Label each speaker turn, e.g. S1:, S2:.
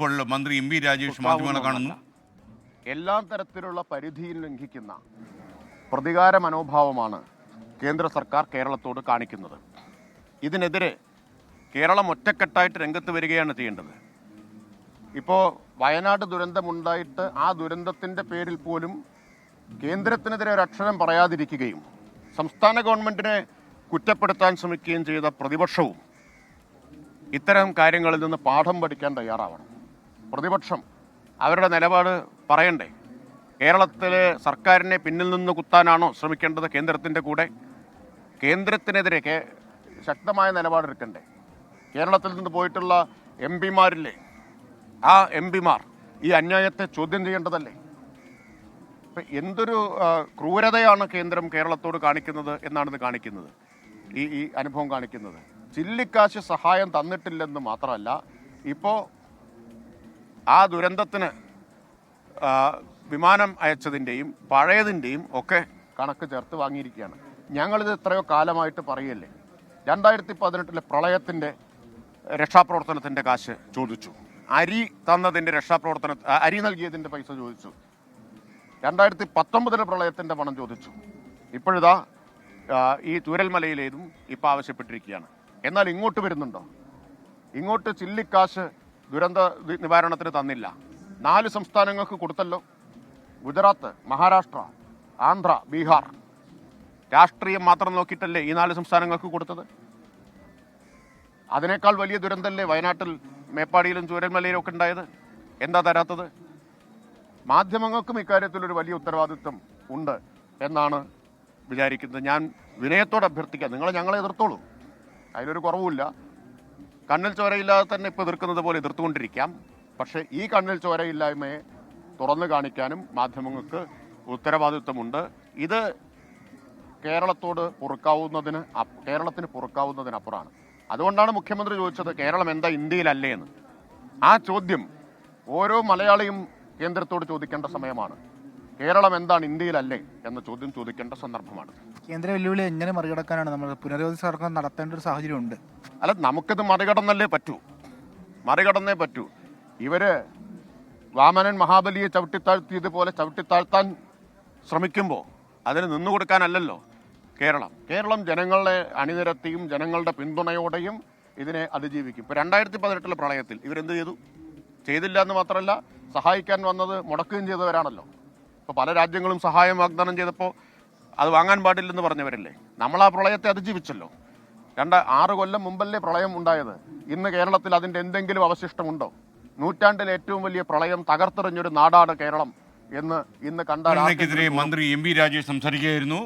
S1: ഇപ്പോൾ മന്ത്രി M V Rajesh മാധ്യമങ്ങളെ കാണുന്നു.
S2: എല്ലാ തരത്തിലുള്ള പരിധിയിൽ ലംഘിക്കുന്ന പ്രതികാര മനോഭാവമാണ് കേന്ദ്ര സർക്കാർ കേരളത്തോട് കാണിക്കുന്നത്. ഇതിനെതിരെ കേരളം ഒറ്റക്കെട്ടായിട്ട് രംഗത്ത് വരികയാണ് ചെയ്യേണ്ടത്. ഇപ്പോൾ വയനാട് ദുരന്തമുണ്ടായിട്ട് ആ ദുരന്തത്തിന്റെ പേരിൽ പോലും കേന്ദ്രത്തിനെതിരെ ഒരു അക്ഷരം പറയാതിരിക്കുകയും സംസ്ഥാന ഗവൺമെന്റിനെ കുറ്റപ്പെടുത്താൻ ശ്രമിക്കുകയും ചെയ്ത പ്രതിപക്ഷവും ഇത്തരം കാര്യങ്ങളിൽ നിന്ന് പാഠം പഠിക്കാൻ തയ്യാറാവണം. പ്രതിപക്ഷം അവരുടെ നിലപാട് പറയണ്ടേ? കേരളത്തിലെ സർക്കാരിനെ പിന്നിൽ നിന്ന് കുത്താനാണോ ശ്രമിക്കേണ്ടത് കേന്ദ്രത്തിന്റെ കൂടെ? കേന്ദ്രത്തിനെതിരെ ശക്തമായ നിലപാടെടുക്കണ്ടേ കേരളത്തിൽ നിന്ന് പോയിട്ടുള്ള എം പിമാരില്ലേ? ആ എം പിമാർ ഈ അന്യായത്തെ ചോദ്യം ചെയ്യേണ്ടതല്ലേ? ഇപ്പം എന്തൊരു ക്രൂരതയാണ് കേന്ദ്രം കേരളത്തോട് കാണിക്കുന്നത് എന്നാണിത് കാണിക്കുന്നത്. ഈ ഈ അനുഭവം കാണിക്കുന്നത്. ചില്ലിക്കാശ് സഹായം തന്നിട്ടില്ലെന്ന് മാത്രമല്ല ഇപ്പോൾ ആ ദുരന്തത്തിന് വിമാനം അയച്ചതിന്റെയും പഴയതിന്റെയും ഒക്കെ കണക്ക് ചേർത്ത് വാങ്ങിയിരിക്കുകയാണ്. ഞങ്ങളിത് എത്രയോ കാലമായിട്ട് പറയല്ലേ? രണ്ടായിരത്തി പതിനെട്ടിലെ പ്രളയത്തിന്റെ രക്ഷാപ്രവർത്തനത്തിന്റെ കാശ് ചോദിച്ചു. അരി തന്നതിന്റെ രക്ഷാപ്രവർത്തന അരി നൽകിയതിന്റെ പൈസ ചോദിച്ചു. രണ്ടായിരത്തി പത്തൊമ്പതിലെ പ്രളയത്തിന്റെ പണം ചോദിച്ചു. ഇപ്പോഴിതാ ഈ ചൂരൽമലയിലേതും ഇപ്പോൾ ആവശ്യപ്പെട്ടിരിക്കുകയാണ്. എന്നാൽ ഇങ്ങോട്ട് വരുന്നുണ്ടോ? ഇങ്ങോട്ട് ചില്ലിക്കാശ് ദുരന്ത നിവാരണത്തിന് തന്നില്ല. നാല് സംസ്ഥാനങ്ങൾക്ക് കൊടുത്തല്ലോ. ഗുജറാത്ത് മഹാരാഷ്ട്ര ആന്ധ്ര ബീഹാർ. രാഷ്ട്രീയം മാത്രം നോക്കിയിട്ടല്ലേ ഈ നാല് സംസ്ഥാനങ്ങൾക്ക് കൊടുത്തത്? അതിനേക്കാൾ വലിയ ദുരന്തമല്ലേ വയനാട്ടിൽ മേപ്പാടിയിലും ചൂരൽമലയിലും ഒക്കെ ഉണ്ടായത്? എന്താ തരാത്തത്? മാധ്യമങ്ങൾക്കും ഇക്കാര്യത്തിൽ ഒരു വലിയ ഉത്തരവാദിത്വം ഉണ്ട് എന്നാണ് വിചാരിക്കുന്നത്. ഞാൻ വിനയത്തോടെ അഭ്യർത്ഥിക്കാം. നിങ്ങൾ ഞങ്ങളെ എതിർത്തോളൂ. അതിലൊരു കുറവുമില്ല. കണ്ണിൽ ചോരയില്ലാതെ തന്നെ ഇപ്പോൾ എതിർക്കുന്നത് പോലെ എതിർത്തുകൊണ്ടിരിക്കാം. പക്ഷേ ഈ കണ്ണിൽ ചോരയില്ലായ്മയെ തുറന്നു കാണിക്കാനും മാധ്യമങ്ങൾക്ക് ഉത്തരവാദിത്വമുണ്ട്. ഇത് കേരളത്തോട് പൊറുക്കാവുന്നതിന് കേരളത്തിന് പൊറുക്കാവുന്നതിനപ്പുറമാണ്. അതുകൊണ്ടാണ് മുഖ്യമന്ത്രി ചോദിച്ചത് കേരളം എന്താ ഇന്ത്യയിലല്ലേ എന്ന്. ആ ചോദ്യം ഓരോ മലയാളിയും കേന്ദ്രത്തോട് ചോദിക്കേണ്ട സമയമാണ്. കേരളം എന്താണ് ഇന്ത്യയിലല്ലേ എന്ന ചോദ്യം ചോദിക്കേണ്ട സന്ദർഭമാണ്.
S3: കേന്ദ്ര വെല്ലുവിളി എങ്ങനെ മറികടക്കാനാണ്? നമ്മൾ പുനരവധി സർക്കാർ നടത്തേണ്ട ഒരു സാഹചര്യമുണ്ട്.
S2: അല്ല നമുക്കിത് മറികടന്നല്ലേ പറ്റൂ? മറികടന്നേ പറ്റൂ. ഇവർ വാമനൻ മഹാബലിയെ ചവിട്ടിത്താഴ്ത്തിയതുപോലെ ചവിട്ടിത്താഴ്ത്താൻ ശ്രമിക്കുമ്പോൾ അതിന് നിന്നുകൊടുക്കാനല്ലല്ലോ കേരളം. കേരളം ജനങ്ങളെ അണിനിരത്തിയും ജനങ്ങളുടെ പിന്തുണയോടെയും ഇതിനെ അതിജീവിക്കും. ഇപ്പോൾ രണ്ടായിരത്തി പതിനെട്ടിലെ പ്രളയത്തിൽ ഇവരെന്ത് ചെയ്തു? ചെയ്തില്ല എന്ന് മാത്രമല്ല സഹായിക്കാൻ വന്നത് മുടക്കുകയും ചെയ്തവരാണല്ലോ. ഇപ്പോൾ പല രാജ്യങ്ങളും സഹായം വാഗ്ദാനം ചെയ്തപ്പോൾ അത് വാങ്ങാൻ പാടില്ലെന്ന് പറഞ്ഞവരല്ലേ? നമ്മൾ ആ പ്രളയത്തെ അതിജീവിച്ചല്ലോ. രണ്ട് ആറ് കൊല്ലം മുമ്പല്ലേ പ്രളയം ഉണ്ടായത്? ഇന്ന് കേരളത്തിൽ അതിന്റെ എന്തെങ്കിലും അവശിഷ്ടമുണ്ടോ? നൂറ്റാണ്ടിലെ ഏറ്റവും വലിയ പ്രളയം തകർത്തെറിഞ്ഞൊരു നാടാണ് കേരളം എന്ന് ഇന്ന് കണ്ടാൽ
S1: മന്ത്രി എം വി രാജേഷ് സംസാരിക്കുകയായിരുന്നു.